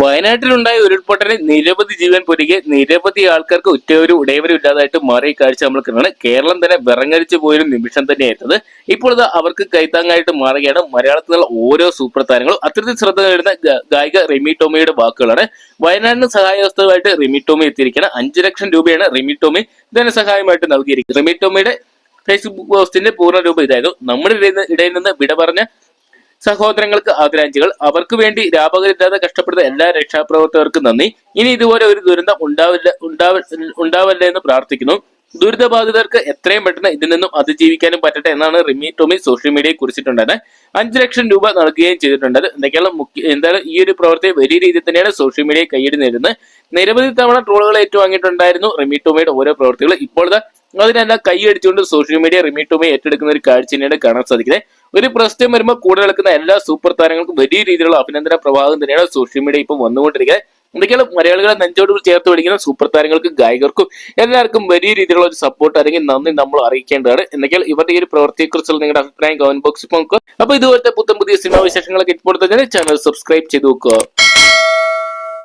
വയനാട്ടിലുണ്ടായ ഉരുൾപൊട്ടലിൽ നിരവധി ജീവൻ പൊരുകെ നിരവധി ആൾക്കാർക്ക് ഉറ്റവരും ഉടയവരും ഇല്ലാതായിട്ട് മാറിയ കാഴ്ച നമ്മൾ കാണുന്നത് കേരളം തന്നെ വിറങ്ങരിച്ചു പോയൊരു നിമിഷം തന്നെയായിരുന്നത് ഇപ്പോൾ അവർക്ക് കൈത്താങ്ങായിട്ട് മാറുകയാണ്. മലയാളത്തിലുള്ള ഓരോ സൂപ്പർ താരങ്ങളും അത്തരത്തിൽ ശ്രദ്ധ നേടുന്ന ഗായിക റിമി ടോമിയുടെ വാക്കുകളാണ്. വയനാടിന് സഹായവസ്ഥയുമായിട്ട് റിമി ടോമി എത്തിയിരിക്കുകയാണ്. അഞ്ചു ലക്ഷം രൂപയാണ് റിമി ടോമി ധനസഹായമായിട്ട് നൽകിയിരിക്കുന്നത്. റിമി ടോമിയുടെ ഫേസ്ബുക്ക് പോസ്റ്റിന്റെ പൂർണ രൂപം ഇതായിരുന്നു. നമ്മുടെ ഇടയിൽ നിന്ന് വിട പറഞ്ഞ സഹോദരങ്ങൾക്ക് ആദരാഞ്ജലികൾ. അവർക്ക് വേണ്ടി രാപകരില്ലാതെ കഷ്ടപ്പെടുന്ന എല്ലാ രക്ഷാപ്രവർത്തകർക്കും നന്ദി. ഇനി ഇതുപോലെ ഒരു ദുരന്തം ഉണ്ടാവില്ല ഉണ്ടാവ- ഉണ്ടാവല്ലേ എന്ന് പ്രാർത്ഥിക്കുന്നു. ദുരിതബാധിതർക്ക് എത്രയും പെട്ടെന്ന് ഇതിൽ നിന്നും അതിജീവിക്കാനും പറ്റട്ടെ എന്നാണ് റിമി ടോമി സോഷ്യൽ മീഡിയയിൽ കുറിച്ചിട്ടുണ്ടായത് അഞ്ചു ലക്ഷം രൂപ നൽകുകയും ചെയ്തിട്ടുണ്ട് എന്തൊക്കെയാണ് മുഖ്യ എന്തായാലും ഈ ഒരു പ്രവൃത്തി വലിയ രീതിയിൽ തന്നെയാണ് സോഷ്യൽ മീഡിയയിൽ കൈയ്യടി നേരുന്നത് നിരവധി തവണ ട്രോളുകൾ ഏറ്റുവാങ്ങിയിട്ടുണ്ടായിരുന്നു റിമി ടോമിയുടെ ഓരോ പ്രവൃത്തികൾ. ഇപ്പോൾ അതിനെല്ലാം കൈയടിച്ചുകൊണ്ട് സോഷ്യൽ മീഡിയ റിമി ടോമി ഏറ്റെടുക്കുന്ന ഒരു കാഴ്ച തന്നെയാണ് കാണാൻ സാധിക്കുന്നത്. ഒരു പ്രശ്നം വരുമ്പോൾ കൂടെ നിൽക്കുന്ന എല്ലാ സൂപ്പർ താരങ്ങൾക്കും വലിയ രീതിയിലുള്ള അഭിനന്ദന പ്രവാഹം തന്നെയാണ് സോഷ്യൽ മീഡിയ ഇപ്പോൾ വന്നുകൊണ്ടിരിക്കുന്നത്. എന്തൊക്കെയാണ് മലയാളികളെ നെഞ്ചോട് ചേർത്ത് പിടിക്കുന്ന സൂപ്പർ താരങ്ങൾക്കും ഗായകർക്കും എല്ലാവർക്കും വലിയ രീതിയിലുള്ള ഒരു സപ്പോർട്ട് അല്ലെങ്കിൽ നന്ദി നമ്മൾ അറിയിക്കേണ്ടതാണ്. എന്തൊക്കെയാണ് ഇവരുടെ ഈ ഒരു പ്രവൃത്തിയെക്കുറിച്ചുള്ള നിങ്ങളുടെ അഭിപ്രായം കമന്റ് ബോക്സിൽ നോക്കുക. അപ്പൊ ഇതുപോലത്തെ പുതിയ പുതിയ സിനിമാ വിശേഷങ്ങളൊക്കെ ഇപ്പോൾ തന്നെ ചാനൽ സബ്സ്ക്രൈബ് ചെയ്ത് നോക്കുക.